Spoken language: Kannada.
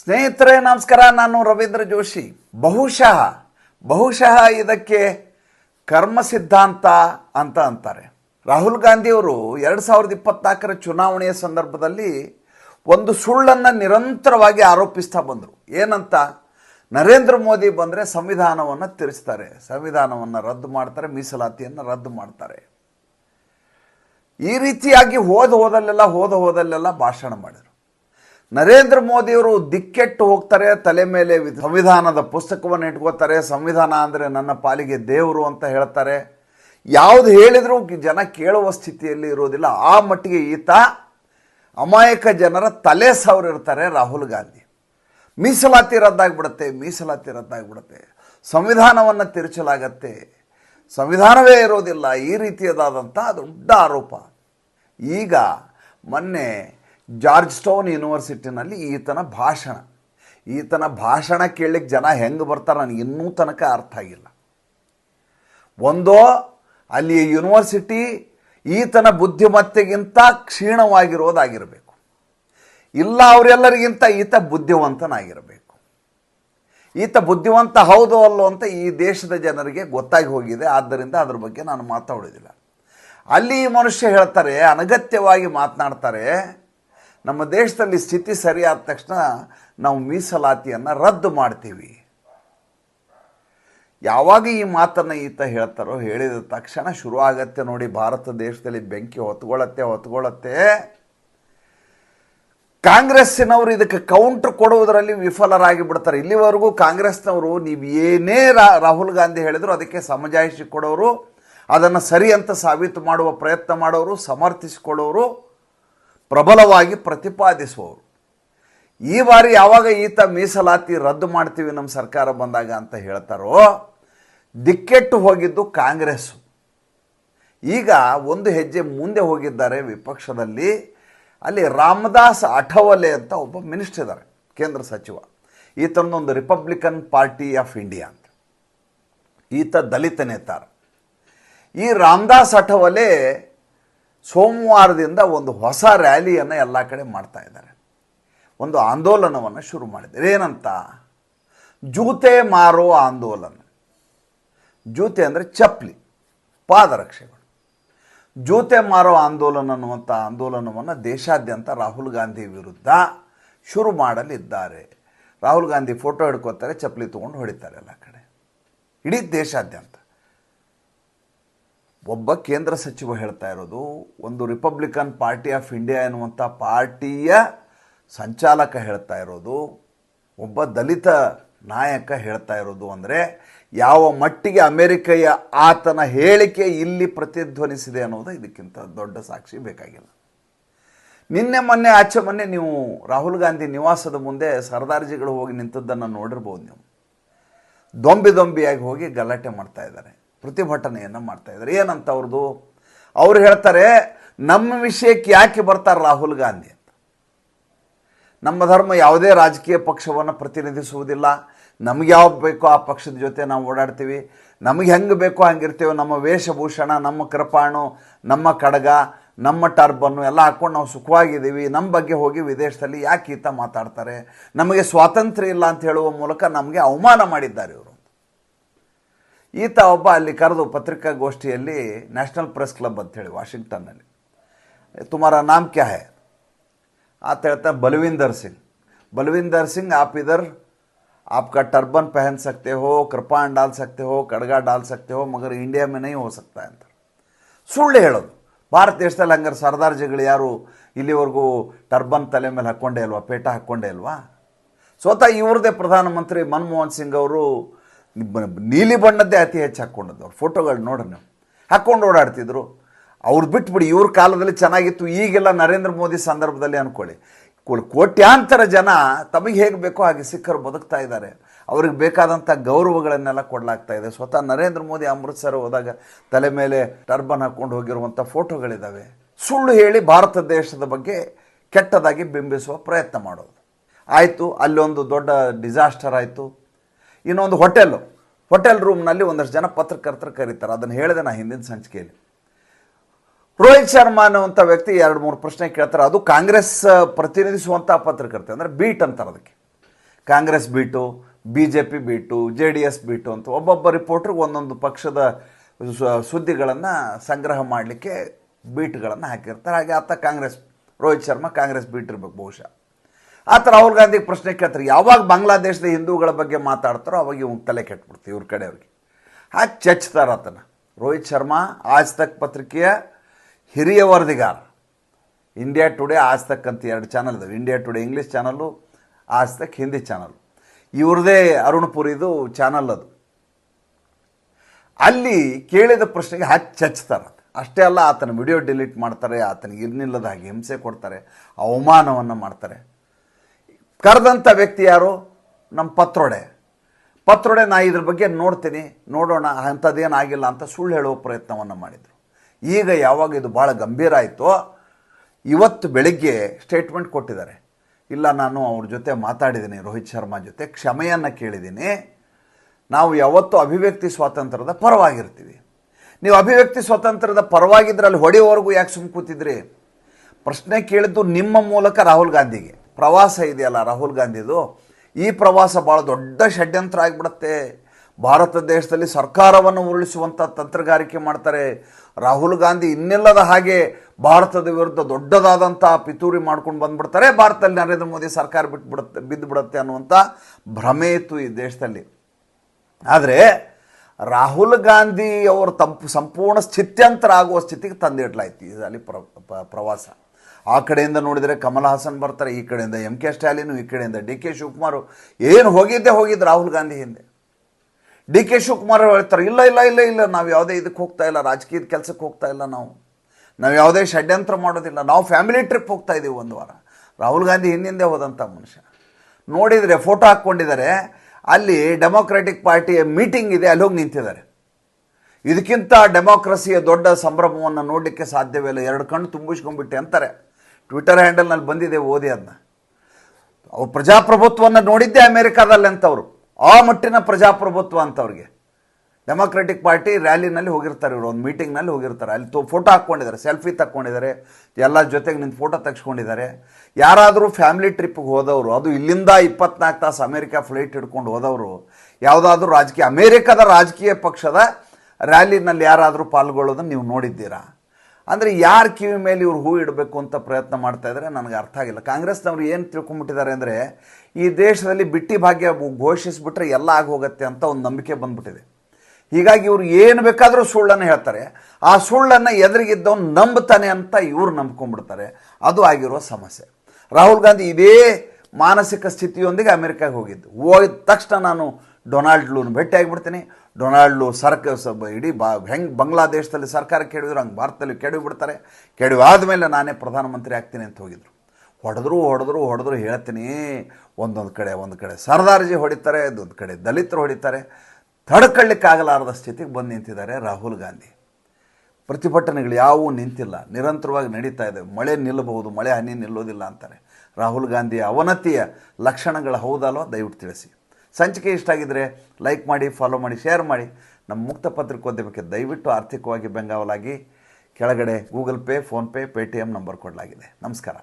ಸ್ನೇಹಿತರೆ, ನಮಸ್ಕಾರ. ನಾನು ರವೀಂದ್ರ ಜೋಶಿ. ಬಹುಶಃ ಬಹುಶಃ ಇದಕ್ಕೆ ಕರ್ಮ ಸಿದ್ಧಾಂತ ಅಂತ ಅಂತಾರೆ. ರಾಹುಲ್ ಗಾಂಧಿಯವರು ಎರಡು ಸಾವಿರದ ಇಪ್ಪತ್ನಾಲ್ಕರ ಚುನಾವಣೆಯ ಸಂದರ್ಭದಲ್ಲಿ ಒಂದು ಸುಳ್ಳನ್ನು ನಿರಂತರವಾಗಿ ಆರೋಪಿಸ್ತಾ ಬಂದರು. ಏನಂತ? ನರೇಂದ್ರ ಮೋದಿ ಬಂದರೆ ಸಂವಿಧಾನವನ್ನು ತಿರುಸ್ತಾರೆ. ಸಂವಿಧಾನವನ್ನು ರದ್ದು ಮಾಡ್ತಾರೆ, ಮೀಸಲಾತಿಯನ್ನು ರದ್ದು ಮಾಡ್ತಾರೆ. ಈ ರೀತಿಯಾಗಿ ಹೋದ ಹೋದಲ್ಲೆಲ್ಲ ಹೋದ ಹೋದಲ್ಲೆಲ್ಲ ಭಾಷಣ ಮಾಡಿದರು. ನರೇಂದ್ರ ಮೋದಿಯವರು ದಿಕ್ಕೆಟ್ಟು ಹೋಗ್ತಾರೆ, ತಲೆ ಮೇಲೆ ಸಂವಿಧಾನದ ಪುಸ್ತಕವನ್ನು ಇಟ್ಕೋತಾರೆ, ಸಂವಿಧಾನ ಅಂದರೆ ನನ್ನ ಪಾಲಿಗೆ ದೇವರು ಅಂತ ಹೇಳ್ತಾರೆ. ಯಾವುದು ಹೇಳಿದರೂ ಜನ ಕೇಳುವ ಸ್ಥಿತಿಯಲ್ಲಿ ಇರೋದಿಲ್ಲ ಆ ಮಟ್ಟಿಗೆ ಈತ ಅಮಾಯಕ ಜನರ ತಲೆ ಸಾವಿರಿರ್ತಾರೆ ರಾಹುಲ್ ಗಾಂಧಿ. ಮೀಸಲಾತಿ ರದ್ದಾಗ್ಬಿಡುತ್ತೆ ಮೀಸಲಾತಿ ರದ್ದಾಗ್ಬಿಡುತ್ತೆ. ಸಂವಿಧಾನವನ್ನು ತಿರುಚಲಾಗತ್ತೆ. ಸಂವಿಧಾನವೇ ಇರೋದಿಲ್ಲ ಈ ರೀತಿಯದಾದಂಥ ದೊಡ್ಡ ಆರೋಪ. ಈಗ ಮೊನ್ನೆ ಜಾರ್ಜ್ ಸ್ಟೋನ್ ಯೂನಿವರ್ಸಿಟಿನಲ್ಲಿ ಈತನ ಭಾಷಣ. ಈತನ ಭಾಷಣ ಕೇಳಲಿಕ್ಕೆ ಜನ ಹೆಂಗೆ ಬರ್ತಾರೆ ನನಗೆ ಇನ್ನೂ ತನಕ ಅರ್ಥ ಆಗಿಲ್ಲ. ಒಂದೋ ಅಲ್ಲಿ ಯೂನಿವರ್ಸಿಟಿ ಈತನ ಬುದ್ಧಿಮತ್ತೆಗಿಂತ ಕ್ಷೀಣವಾಗಿರೋದಾಗಿರಬೇಕು. ಇಲ್ಲ ಅವರೆಲ್ಲರಿಗಿಂತ ಈತ ಬುದ್ಧಿವಂತನಾಗಿರಬೇಕು. ಈತ ಬುದ್ಧಿವಂತ ಹೌದು ಅಲ್ಲೋ ಅಂತ ಈ ದೇಶದ ಜನರಿಗೆ ಗೊತ್ತಾಗಿ ಹೋಗಿದೆ. ಆದ್ದರಿಂದ ಅದ್ರ ಬಗ್ಗೆ ನಾನು ಮಾತಾಡೋದಿಲ್ಲ. ಅಲ್ಲಿ ಈ ಮನುಷ್ಯ ಹೇಳ್ತಾರೆ, ಅನಗತ್ಯವಾಗಿ ಮಾತನಾಡ್ತಾರೆ ನಮ್ಮ ದೇಶದಲ್ಲಿ ಸ್ಥಿತಿ ಸರಿಯಾದ ತಕ್ಷಣ ನಾವು ಮೀಸಲಾತಿಯನ್ನು ರದ್ದು ಮಾಡ್ತೀವಿ. ಯಾವಾಗ ಈ ಮಾತನ್ನು ಈತ ಹೇಳ್ತಾರೋ ಹೇಳಿದ ತಕ್ಷಣ ಶುರು ಆಗತ್ತೆ ನೋಡಿ, ಭಾರತ ದೇಶದಲ್ಲಿ ಬೆಂಕಿ ಹೊತ್ಕೊಳ್ಳತ್ತೆ ಹೊತ್ಕೊಳ್ಳತ್ತೆ ಕಾಂಗ್ರೆಸ್ಸಿನವರು ಇದಕ್ಕೆ ಕೌಂಟ್ರ್ ಕೊಡುವುದರಲ್ಲಿ ವಿಫಲರಾಗಿ ಬಿಡ್ತಾರೆ. ಇಲ್ಲಿವರೆಗೂ ಕಾಂಗ್ರೆಸ್ನವರು ನೀವು ಏನೇ ರಾಹುಲ್ ಗಾಂಧಿ ಹೇಳಿದ್ರು ಅದಕ್ಕೆ ಸಮಜಾಯಿಷಿ ಕೊಡೋರು, ಅದನ್ನು ಸರಿ ಅಂತ ಸಾಬೀತು ಮಾಡುವ ಪ್ರಯತ್ನ ಮಾಡೋರು, ಸಮರ್ಥಿಸಿಕೊಳ್ಳೋರು ಪ್ರಬಲವಾಗಿ ಪ್ರತಿಪಾದಿಸುವವರು ಈ ಬಾರಿ ಯಾವಾಗ ಈತ ಮೀಸಲಾತಿ ರದ್ದು ಮಾಡ್ತೀವಿ ನಮ್ಮ ಸರ್ಕಾರ ಬಂದಾಗ ಅಂತ ಹೇಳ್ತಾರೋ, ದಿಕ್ಕೆಟ್ಟು ಹೋಗಿದ್ದು ಕಾಂಗ್ರೆಸ್ಸು. ಈಗ ಒಂದು ಹೆಜ್ಜೆ ಮುಂದೆ ಹೋಗಿದ್ದಾರೆ ವಿಪಕ್ಷದಲ್ಲಿ, ಅಲ್ಲಿ ರಾಮದಾಸ್ ಅಠವಲೆ ಅಂತ ಒಬ್ಬ ಮಿನಿಸ್ಟರ್ ಇದ್ದಾರೆ, ಕೇಂದ್ರ ಸಚಿವ. ಈತನೊಂದು ರಿಪಬ್ಲಿಕನ್ ಪಾರ್ಟಿ ಆಫ್ ಇಂಡಿಯಾ ಅಂತ. ಈತ ದಲಿತ ನೇತಾರ. ಈ ರಾಮದಾಸ್ ಅಠವಲೆ ಸೋಮವಾರದಿಂದ ಒಂದು ಹೊಸ ರ್ಯಾಲಿಯನ್ನು ಎಲ್ಲ ಕಡೆ ಮಾಡ್ತಾ ಇದ್ದಾರೆ. ಒಂದು ಆಂದೋಲನವನ್ನು ಶುರು ಮಾಡಿದ್ದಾರೆ. ಏನಂತ? ಜೂತೆ ಮಾರೋ ಆಂದೋಲನ. ಜೂತೆ ಅಂದರೆ ಚಪ್ಪಲಿ, ಪಾದರಕ್ಷೆಗಳು. ಜೂತೆ ಮಾರೋ ಆಂದೋಲನ ಅನ್ನುವಂಥ ಆಂದೋಲನವನ್ನು ದೇಶಾದ್ಯಂತ ರಾಹುಲ್ ಗಾಂಧಿ ವಿರುದ್ಧ ಶುರು ಮಾಡಲಿದ್ದಾರೆ. ರಾಹುಲ್ ಗಾಂಧಿ ಫೋಟೋ ಹಿಡ್ಕೋತಾರೆ, ಚಪ್ಪಲಿ ತೊಗೊಂಡು ಹೊಡಿತಾರೆ ಎಲ್ಲ ಕಡೆ. ಇಡೀ ದೇಶಾದ್ಯಂತ. ಒಬ್ಬ ಕೇಂದ್ರ ಸಚಿವ ಹೇಳ್ತಾ ಇರೋದು, ಒಂದು ರಿಪಬ್ಲಿಕನ್ ಪಾರ್ಟಿ ಆಫ್ ಇಂಡಿಯಾ ಎನ್ನುವಂಥ ಪಾರ್ಟಿಯ ಸಂಚಾಲಕ ಹೇಳ್ತಾ ಇರೋದು, ಒಬ್ಬ ದಲಿತ ನಾಯಕ ಹೇಳ್ತಾ ಇರೋದು ಅಂದರೆ, ಯಾವ ಮಟ್ಟಿಗೆ ಅಮೆರಿಕೆಯ ಆತನ ಹೇಳಿಕೆ ಇಲ್ಲಿ ಪ್ರತಿಧ್ವನಿಸಿದೆ ಅನ್ನೋದು ಇದಕ್ಕಿಂತ ದೊಡ್ಡ ಸಾಕ್ಷಿ ಬೇಕಾಗಿಲ್ಲ. ನಿನ್ನೆ ಮೊನ್ನೆ, ಆಚೆ ಮೊನ್ನೆ ನೀವು ರಾಹುಲ್ ಗಾಂಧಿ ನಿವಾಸದ ಮುಂದೆ ಸರ್ದಾರ್ಜಿಗಳು ಹೋಗಿ ನಿಂತದ್ದನ್ನು ನೋಡಿರ್ಬೋದು ನೀವು. ದೊಂಬಿ ದೊಂಬಿಯಾಗಿ ಹೋಗಿ ಗಲಾಟೆ ಮಾಡ್ತಾ ಇದ್ದಾರೆ. ಪ್ರತಿಭಟನೆಯನ್ನು ಮಾಡ್ತಾ ಇದ್ದಾರೆ. ಏನಂತ ಅವ್ರದ್ದು ಅವ್ರು ಹೇಳ್ತಾರೆ, ನಮ್ಮ ವಿಷಯಕ್ಕೆ ಯಾಕೆ ಬರ್ತಾರೆ ರಾಹುಲ್ ಗಾಂಧಿ ಅಂತ. ನಮ್ಮ ಧರ್ಮ ಯಾವುದೇ ರಾಜಕೀಯ ಪಕ್ಷವನ್ನು ಪ್ರತಿನಿಧಿಸುವುದಿಲ್ಲ. ನಮಗೆ ಯಾವ ಬೇಕೋ ಆ ಪಕ್ಷದ ಜೊತೆ ನಾವು ಓಡಾಡ್ತೀವಿ. ನಮಗೆ ಹೆಂಗೆ ಬೇಕೋ ಹಂಗಿರ್ತೀವಿ. ನಮ್ಮ ವೇಷಭೂಷಣ, ನಮ್ಮ ಕೃಪಾಣು, ನಮ್ಮ ಕಡಗ, ನಮ್ಮ ಟರ್ಬನ್ನು ಎಲ್ಲ ಹಾಕ್ಕೊಂಡು ನಾವು ಸುಖವಾಗಿದ್ದೀವಿ. ನಮ್ಮ ಬಗ್ಗೆ ಹೋಗಿ ವಿದೇಶದಲ್ಲಿ ಯಾಕೆ ಈತ ಮಾತಾಡ್ತಾರೆ? ನಮಗೆ ಸ್ವಾತಂತ್ರ್ಯ ಇಲ್ಲ ಅಂತ ಹೇಳುವ ಮೂಲಕ ನಮಗೆ ಅವಮಾನ ಮಾಡಿದ್ದಾರೆ ಇವರು. ಈತ ಒಬ್ಬ ಅಲ್ಲಿ ಕರೆದು ಪತ್ರಿಕಾಗೋಷ್ಠಿಯಲ್ಲಿ ನ್ಯಾಷನಲ್ ಪ್ರೆಸ್ ಕ್ಲಬ್ ಅಂತೇಳಿ ವಾಷಿಂಗ್ಟನ್ನಲ್ಲಿ ತುಮಾರ ನಾಮ್ ಕ್ಯಾ ಹೈ आते रहता है बलविंदर सिंह बलविंदर सिंह आप इधर आपका टर्बन पहन सकते हो कृपान डाल सकते हो कड़गा डाल सकते हो मगर इंडिया में नहीं हो सकता है ಅಂತ ಸುಳ್ಳು ಹೇಳೋದು ಭಾರತ ದೇಶದಲ್ಲಿ ಹಂಗಾರೆ ಸರ್ದಾರ್ಜಿಗಳು ಯಾರು ಇಲ್ಲಿವರೆಗೂ ಟರ್ಬನ್ ತಲೆ ಮೇಲೆ ಹಾಕ್ಕೊಂಡೇ ಇಲ್ವಾ ಪೇಟ ಹಾಕ್ಕೊಂಡೇ ಇಲ್ವಾ ಸ್ವತಃ ಇವ್ರದ್ದೇ ಪ್ರಧಾನಮಂತ್ರಿ ಮನಮೋಹನ್ ಸಿಂಗ್ ಅವರು ಬ- ನೀಲಿ ಬಣ್ಣದ್ದೇ ಅತಿ ಹೆಚ್ಚು ಹಾಕ್ಕೊಂಡದ್ದು ಅವ್ರು. ಫೋಟೋಗಳು ನೋಡ್ರಿ ನೀವು. ಹಾಕ್ಕೊಂಡು ಓಡಾಡ್ತಿದ್ರು. ಅವ್ರು ಬಿಟ್ಬಿಡಿ, ಇವ್ರ ಕಾಲದಲ್ಲಿ ಚೆನ್ನಾಗಿತ್ತು, ಈಗೆಲ್ಲ ನರೇಂದ್ರ ಮೋದಿ ಸಂದರ್ಭದಲ್ಲಿ ಅಂದ್ಕೊಳ್ಳಿ ಕೋಟ್ಯಾಂತರ ಜನ ತಮಗೆ ಹೇಗೆ ಬೇಕೋ ಹಾಗೆ ಸಿಖ್ಖರು ಬದುಕ್ತಾ ಇದ್ದಾರೆ. ಅವ್ರಿಗೆ ಬೇಕಾದಂಥ ಗೌರವಗಳನ್ನೆಲ್ಲ ಕೊಡಲಾಗ್ತಾ ಇದೆ. ಸ್ವತಃ ನರೇಂದ್ರ ಮೋದಿ ಅಮೃತ್ಸರ್ ಹೋದಾಗ ತಲೆ ಮೇಲೆ ಟರ್ಬನ್ ಹಾಕ್ಕೊಂಡು ಹೋಗಿರುವಂಥ ಫೋಟೋಗಳಿದ್ದಾವೆ ಸುಳ್ಳು ಹೇಳಿ ಭಾರತ ದೇಶದ ಬಗ್ಗೆ ಕೆಟ್ಟದಾಗಿ ಬಿಂಬಿಸುವ ಪ್ರಯತ್ನ ಮಾಡೋದು. ಆಯಿತು, ಅಲ್ಲೊಂದು ದೊಡ್ಡ ಡಿಸಾಸ್ಟರ್ ಆಯಿತು. ಇನ್ನೊಂದು ಹೋಟೆಲ್ಲು ಹೋಟೆಲ್ ರೂಮ್ನಲ್ಲಿ ಒಂದಷ್ಟು ಜನ ಪತ್ರಕರ್ತರು ಕರೀತಾರೆ. ಅದನ್ನು ಹೇಳಿದೆ ನಾ ಹಿಂದಿನ ಸಂಚಿಕೆಯಲ್ಲಿ. ರೋಹಿತ್ ಶರ್ಮಾ ಅನ್ನುವಂಥ ವ್ಯಕ್ತಿ ಎರಡು ಮೂರು ಪ್ರಶ್ನೆ ಕೇಳ್ತಾರೆ. ಅದು ಕಾಂಗ್ರೆಸ್ ಪ್ರತಿನಿಧಿಸುವಂಥ ಪತ್ರಕರ್ತೆ ಅಂದರೆ ಬೀಟ್ ಅಂತಾರೆ ಅದಕ್ಕೆ. Congress beat B J P beat, J D S beat ಅಂತ ಒಬ್ಬೊಬ್ಬ ರಿಪೋರ್ಟ್ರಿಗೆ ಒಂದೊಂದು ಪಕ್ಷದ ಸುದ್ದಿಗಳನ್ನು ಸಂಗ್ರಹ ಮಾಡಲಿಕ್ಕೆ ಬೀಟ್ಗಳನ್ನು ಹಾಕಿರ್ತಾರೆ. ಹಾಗೆ ಆತ ಕಾಂಗ್ರೆಸ್, ರೋಹಿತ್ ಶರ್ಮಾ ಕಾಂಗ್ರೆಸ್ ಬೀಟ್ ಇರ್ಬೇಕು ಬಹುಶಃ. ಆತ ರಾಹುಲ್ ಗಾಂಧಿಗೆ ಪ್ರಶ್ನೆ ಕೇಳ್ತಾರೆ, ಯಾವಾಗ ಬಾಂಗ್ಲಾದೇಶದ ಹಿಂದೂಗಳ ಬಗ್ಗೆ ಮಾತಾಡ್ತಾರೋ ಅವಾಗ ಇವ್ ತಲೆ ಕೆಟ್ಬಿಡ್ತೀವಿ ಇವ್ರ ಕಡೆಯವ್ರಿಗೆ ಹಾಗೆ ಚಚ್ತಾರೆ ಆತನ. ರೋಹಿತ್ ಶರ್ಮಾ ಆಜ್ ತಕ್ ಪತ್ರಿಕೆಯ ಹಿರಿಯ ವರದಿಗಾರ. ಇಂಡಿಯಾ ಟುಡೇ ಆಜ್ ತಕ್ ಅಂತ ಎರಡು ಚಾನಲ್ ಇದಾವೆ. India today English channel Aaj Tak Hindi channel ಇವ್ರದೇ ಅರುಣ್ಪುರಿದು ಚಾನಲ್ ಅದು. ಅಲ್ಲಿ ಕೇಳಿದ ಪ್ರಶ್ನೆಗೆ ಹಚ್ಚ ಚಚ್ತಾರೆ ಅಷ್ಟೇ ಅಲ್ಲ, ಆತನ ವಿಡಿಯೋ ಡಿಲೀಟ್ ಮಾಡ್ತಾರೆ, ಆತನಿಗೆ ಇರ್ನಿಲ್ಲದ ಹಾಗೆ ಹಿಂಸೆ ಕೊಡ್ತಾರೆ, ಅವಮಾನವನ್ನು ಮಾಡ್ತಾರೆ. ಕರೆದಂಥ ವ್ಯಕ್ತಿ ಯಾರು? ನಮ್ಮ ಪತ್ರೊಡೆ. ಪತ್ರೊಡೆ, ನಾ ಇದ್ರ ಬಗ್ಗೆ ನೋಡ್ತೀನಿ. ನೋಡೋಣ, ಅಂಥದ್ದೇನು ಆಗಿಲ್ಲ ಅಂತ ಸುಳ್ಳು ಹೇಳುವ ಪ್ರಯತ್ನವನ್ನು ಮಾಡಿದರು. ಈಗ ಯಾವಾಗ ಇದು ಭಾಳ ಗಂಭೀರ ಆಯಿತೋ, ಇವತ್ತು ಬೆಳಿಗ್ಗೆ ಸ್ಟೇಟ್ಮೆಂಟ್ ಕೊಟ್ಟಿದ್ದಾರೆ. ಇಲ್ಲ, ನಾನು ಅವ್ರ ಜೊತೆ ಮಾತಾಡಿದ್ದೀನಿ, ರೋಹಿತ್ ಶರ್ಮಾ ಜೊತೆ, ಕ್ಷಮೆಯನ್ನು ಕೇಳಿದ್ದೀನಿ. ನಾವು ಯಾವತ್ತೂ ಅಭಿವ್ಯಕ್ತಿ ಸ್ವಾತಂತ್ರ್ಯದ ಪರವಾಗಿರ್ತೀವಿ. ನೀವು ಅಭಿವ್ಯಕ್ತಿ ಸ್ವಾತಂತ್ರ್ಯದ ಪರವಾಗಿದ್ರೆ ಅಲ್ಲಿ ಹೊಡೆಯುವವರೆಗೂ ಯಾಕೆ ಸುಮ್ಮ ಕೂತಿದ್ರಿ ಪ್ರಶ್ನೆ ಕೇಳಿದ್ದು ನಿಮ್ಮ ಮೂಲಕ ರಾಹುಲ್ ಗಾಂಧಿಗೆ. ಪ್ರವಾಸ ಇದೆಯಲ್ಲ ರಾಹುಲ್ ಗಾಂಧಿದು, ಈ ಪ್ರವಾಸ ಭಾಳ ದೊಡ್ಡ ಷಡ್ಯಂತ್ರ ಆಗಿಬಿಡುತ್ತೆ ಭಾರತ ದೇಶದಲ್ಲಿ ಸರ್ಕಾರವನ್ನು ಉರುಳಿಸುವಂಥ ತಂತ್ರಗಾರಿಕೆ ಮಾಡ್ತಾರೆ. ರಾಹುಲ್ ಗಾಂಧಿ ಇನ್ನಿಲ್ಲದ ಹಾಗೆ ಭಾರತದ ವಿರುದ್ಧ ದೊಡ್ಡದಾದಂಥ ಪಿತೂರಿ ಮಾಡ್ಕೊಂಡು ಬಂದ್ಬಿಡ್ತಾರೆ. ಭಾರತದಲ್ಲಿ ನರೇಂದ್ರ ಮೋದಿ ಸರ್ಕಾರ ಬಿಟ್ಬಿಡುತ್ತೆ, ಬಿದ್ದುಬಿಡುತ್ತೆ ಅನ್ನುವಂಥ ಭ್ರಮೆ ಇತ್ತು ಈ ದೇಶದಲ್ಲಿ. ಆದರೆ ರಾಹುಲ್ ಗಾಂಧಿ ಅವರ ತಂಪು, ಸಂಪೂರ್ಣ ಸ್ಥಿತ್ಯಂತರ ಆಗುವ ಸ್ಥಿತಿಗೆ ತಂದಿಡ್ಲಾಯ್ತು ಇದರಲ್ಲಿ ಪ್ರ ಪ್ರವಾಸ. ಆ ಕಡೆಯಿಂದ ನೋಡಿದರೆ ಕಮಲ್ ಹಾಸನ್ ಬರ್ತಾರೆ, ಈ ಕಡೆಯಿಂದ ಎಂ ಕೆ ಸ್ಟಾಲಿನು ಈ ಕಡೆಯಿಂದ ಡಿ ಕೆ ಶಿವಕುಮಾರ್. ಏನು ಹೋಗಿದ್ದೆ ಹೋಗಿದ್ದು ರಾಹುಲ್ ಗಾಂಧಿ ಹಿಂದೆ. ಡಿ ಕೆ ಶಿವಕುಮಾರ್ ಹೇಳ್ತಾರೆ, ಇಲ್ಲ ಇಲ್ಲ ಇಲ್ಲ ಇಲ್ಲ, ನಾವು ಯಾವುದೇ ಇದಕ್ಕೆ ಹೋಗ್ತಾ ಇಲ್ಲ, ರಾಜಕೀಯದ ಕೆಲಸಕ್ಕೆ ಹೋಗ್ತಾ ಇಲ್ಲ ನಾವು. ನಾವು ಯಾವುದೇ ಷಡ್ಯಂತ್ರ ಮಾಡೋದಿಲ್ಲ, ನಾವು ಫ್ಯಾಮಿಲಿ ಟ್ರಿಪ್ ಹೋಗ್ತಾ ಇದ್ದೀವಿ ಒಂದು ವಾರ. ರಾಹುಲ್ ಗಾಂಧಿ ಹಿಂದಿಂದೆ ಹೋದಂಥ ಮನುಷ್ಯ. ನೋಡಿದರೆ ಫೋಟೋ ಹಾಕ್ಕೊಂಡಿದ್ದಾರೆ, ಅಲ್ಲಿ ಡೆಮೋಕ್ರೆಟಿಕ್ ಪಾರ್ಟಿಯ ಮೀಟಿಂಗ್ ಇದೆ, ಅಲ್ಲಿ ಹೋಗಿ ನಿಂತಿದ್ದಾರೆ. ಇದಕ್ಕಿಂತ ಡೆಮೋಕ್ರಸಿಯ ದೊಡ್ಡ ಸಂಭ್ರಮವನ್ನು ನೋಡಲಿಕ್ಕೆ ಸಾಧ್ಯವೇ ಇಲ್ಲ, ಎರಡು ಕಣ್ಣು ತುಂಬಿಸ್ಕೊಂಡ್ಬಿಟ್ಟೆ ಅಂತಾರೆ. ಟ್ವಿಟರ್ ಹ್ಯಾಂಡಲ್ನಲ್ಲಿ ಬಂದಿದೆ ಓದಿ ಅದನ್ನ ಅವ್ರು ಪ್ರಜಾಪ್ರಭುತ್ವವನ್ನು ನೋಡಿದ್ದೇ ಅಮೇರಿಕಾದಲ್ಲಿ ಅವರು ಆ ಮಟ್ಟಿನ ಪ್ರಜಾಪ್ರಭುತ್ವ ಅಂತವ್ರಿಗೆ. ಡೆಮೊಕ್ರೆಟಿಕ್ ಪಾರ್ಟಿ ರ್ಯಾಲಿನಲ್ಲಿ ಹೋಗಿರ್ತಾರೆ ಇವರು, ಒಂದು ಮೀಟಿಂಗ್ನಲ್ಲಿ ಹೋಗಿರ್ತಾರೆ. ಅಲ್ಲಿ ತೋ ಫೋಟೋ ಹಾಕ್ಕೊಂಡಿದ್ದಾರೆ ಸೆಲ್ಫಿ ತಕ್ಕೊಂಡಿದ್ದಾರೆ, ಎಲ್ಲ ಜೊತೆಗೆ ನಿಂತು ಫೋಟೋ ತೆಗೆಸ್ಕೊಂಡಿದ್ದಾರೆ. ಯಾರಾದರೂ ಫ್ಯಾಮಿಲಿ ಟ್ರಿಪ್ಗೆ ಹೋದವರು, ಅದು ಇಲ್ಲಿಂದ ಇಪ್ಪತ್ನಾಲ್ಕು ತಾಸು ಅಮೇರಿಕಾ ಫ್ಲೈಟ್ ಹಿಡ್ಕೊಂಡು ಹೋದವರು, ಯಾವುದಾದ್ರೂ ರಾಜಕೀಯ, ಅಮೇರಿಕಾದ ರಾಜಕೀಯ ಪಕ್ಷದ ರ್ಯಾಲಿನಲ್ಲಿ ಯಾರಾದರೂ ಪಾಲ್ಗೊಳ್ಳೋದನ್ನು ನೀವು ನೋಡಿದ್ದೀರಾ? ಅಂದರೆ ಯಾರ ಕಿವಿ ಮೇಲೆ ಇವ್ರು ಹೂ ಇಡಬೇಕು ಅಂತ ಪ್ರಯತ್ನ ಮಾಡ್ತಾ ಇದ್ದಾರೆ ನನಗೆ ಅರ್ಥ ಆಗಿಲ್ಲ. ಕಾಂಗ್ರೆಸ್ನವ್ರು ಏನು ತಿಳ್ಕೊಂಬಿಟ್ಟಿದ್ದಾರೆ ಅಂದರೆ ಈ ದೇಶದಲ್ಲಿ ಬಿಟ್ಟಿ ಭಾಗ್ಯ ಘೋಷಿಸಿಬಿಟ್ರೆ ಎಲ್ಲ ಆಗೋಗುತ್ತೆ ಅಂತ ಒಂದು ನಂಬಿಕೆ ಬಂದ್ಬಿಟ್ಟಿದೆ. ಹೀಗಾಗಿ ಇವರು ಏನು ಬೇಕಾದರೂ ಸುಳ್ಳನ್ನು ಹೇಳ್ತಾರೆ. ಆ ಸುಳ್ಳನ್ನು ಎದುರಿಗಿದ್ದವನು ನಂಬ್ತಾನೆ ಅಂತ ಇವರು ನಂಬ್ಕೊಂಡ್ಬಿಡ್ತಾರೆ. ಅದು ಆಗಿರುವ ಸಮಸ್ಯೆ. ರಾಹುಲ್ ಗಾಂಧಿ ಇದೇ ಮಾನಸಿಕ ಸ್ಥಿತಿಯೊಂದಿಗೆ ಅಮೆರಿಕಾಗೆ ಹೋಗಿದ್ದು. ಹೋಗಿದ ತಕ್ಷಣ ನಾನು ಡೊನಾಲ್ಡ್ ಲೂನ್ ಭೇಟಿ ಆಗಿಬಿಡ್ತೀನಿ ಡೊನಾಲ್ಡ್ ಸರ್ಕ ಇಡೀ ಬಾ ಹೆಂಗೆ ಬಾಂಗ್ಲಾದೇಶದಲ್ಲಿ ಸರ್ಕಾರ ಕೆಡವಿದ್ರು ಹಂಗೆ ಭಾರತದಲ್ಲಿ ಕೆಡವಿ ಬಿಡ್ತಾರೆ. ಕೆಡವಿ ಆದಮೇಲೆ ನಾನೇ ಪ್ರಧಾನಮಂತ್ರಿ ಆಗ್ತೀನಿ ಅಂತ ಹೋಗಿದ್ರು. ಹೊಡೆದ್ರು ಹೊಡೆದ್ರು ಹೊಡೆದ್ರು ಹೇಳ್ತೀನಿ. ಒಂದೊಂದು ಕಡೆ, ಒಂದು ಕಡೆ ಸರ್ದಾರ್ಜಿ ಹೊಡಿತಾರೆ ಒಂದು ಕಡೆ ದಲಿತರು ಹೊಡಿತಾರೆ. ತಡ್ಕೊಳ್ಳಿಕ್ಕಾಗಲಾರದ ಸ್ಥಿತಿಗೆ ಬಂದು ನಿಂತಿದ್ದಾರೆ ರಾಹುಲ್ ಗಾಂಧಿ. ಪ್ರತಿಭಟನೆಗಳು ಯಾವೂ ನಿಂತಿಲ್ಲ. ನಿರಂತರವಾಗಿ ನಡೀತಾ ಇದೆ. ಮಳೆ ನಿಲ್ಲಬಹುದು, ಮಳೆ ಹನಿ ನಿಲ್ಲೋದಿಲ್ಲ ಅಂತಾರೆ. ರಾಹುಲ್ ಗಾಂಧಿಯ ಅವನತಿಯ ಲಕ್ಷಣಗಳು ಹೌದಲ್ವ? ದಯವಿಟ್ಟು ತಿಳಿಸಿ. ಸಂಚಿಕೆ ಇಷ್ಟ ಆಗಿದ್ದರೆ ಲೈಕ್ ಮಾಡಿ ಫಾಲೋ ಮಾಡಿ ಶೇರ್ ಮಾಡಿ. ನಮ್ಮ ಮುಕ್ತ ಪತ್ರಿಕೋದ್ಯಮಕ್ಕೆ ದಯವಿಟ್ಟು ಆರ್ಥಿಕವಾಗಿ ಬೆಂಗಾವಲಾಗಿ, ಕೆಳಗಡೆ Google Pay PhonePe Paytm number ಕೊಡಲಾಗಿದೆ. ನಮಸ್ಕಾರ.